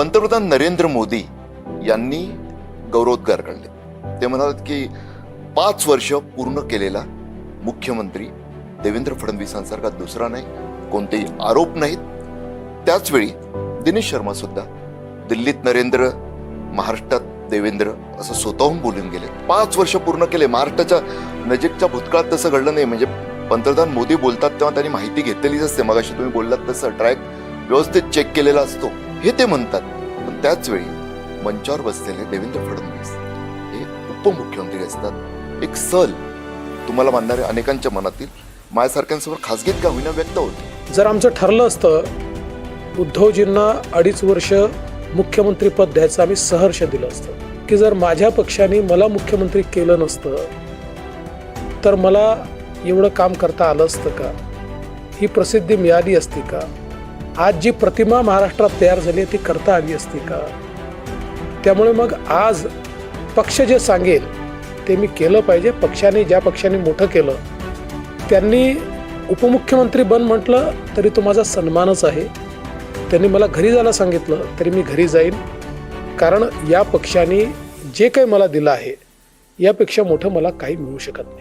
पंतप्रधान नरेंद्र मोदी यांनी गौरवोद्गार काढले. ते म्हणाले की पाच वर्ष पूर्ण केलेला मुख्यमंत्री देवेंद्र फडणवीसांसारखा दुसरा नाही कोणतेही आरोप नाहीत. त्याचवेळी दिनेश शर्मा सुद्धा दिल्लीत नरेंद्र महाराष्ट्रात देवेंद्र असं स्वतःहून बोलून गेले. पाच वर्ष पूर्ण केले. महाराष्ट्राच्या नजीकच्या भूतकाळात तसं घडलं नाही. म्हणजे पंतप्रधान मोदी बोलतात तेव्हा त्यांनी माहिती घेतलेलीच असते. मगाशी तुम्ही बोललात तसं. ट्रॅक व्यवस्थित चेक केलेला असतो. हे ते म्हणतात. पण त्याच वेळी मंचावर बसलेले देवेंद्र फडणवीस हे उपमुख्यमंत्री असतात. एक सल तुम्हाला मानणारे अनेकांच्या मनातील माझ्यासारख्यांसमोर खासगीत का होईना व्यक्त होते? जर आमचं ठरलं असतं उद्धवजींना अडीच वर्ष मुख्यमंत्रीपद द्यायचं आम्ही सहर्ष दिलं असतं. की जर माझ्या पक्षाने मला मुख्यमंत्री केलं नसतं तर मला एवढं काम करता आलं असतं का? ही प्रसिद्धी मिळाली असती का? आज जी प्रतिमा महाराष्ट्रात तयार झाली आहे ती करता आली असती का? त्यामुळे मग आज पक्ष जे सांगेल ते मी केलं पाहिजे. पक्षाने ज्या पक्षाने मोठं केलं त्यांनी उपमुख्यमंत्री बन म्हटलं तरी तो माझा सन्मानच आहे. त्यांनी मला घरी जायला सांगितलं तरी मी घरी जाईन. कारण या पक्षाने जे काही मला दिलं आहे यापेक्षा मोठं मला काही मिळू शकत नाही.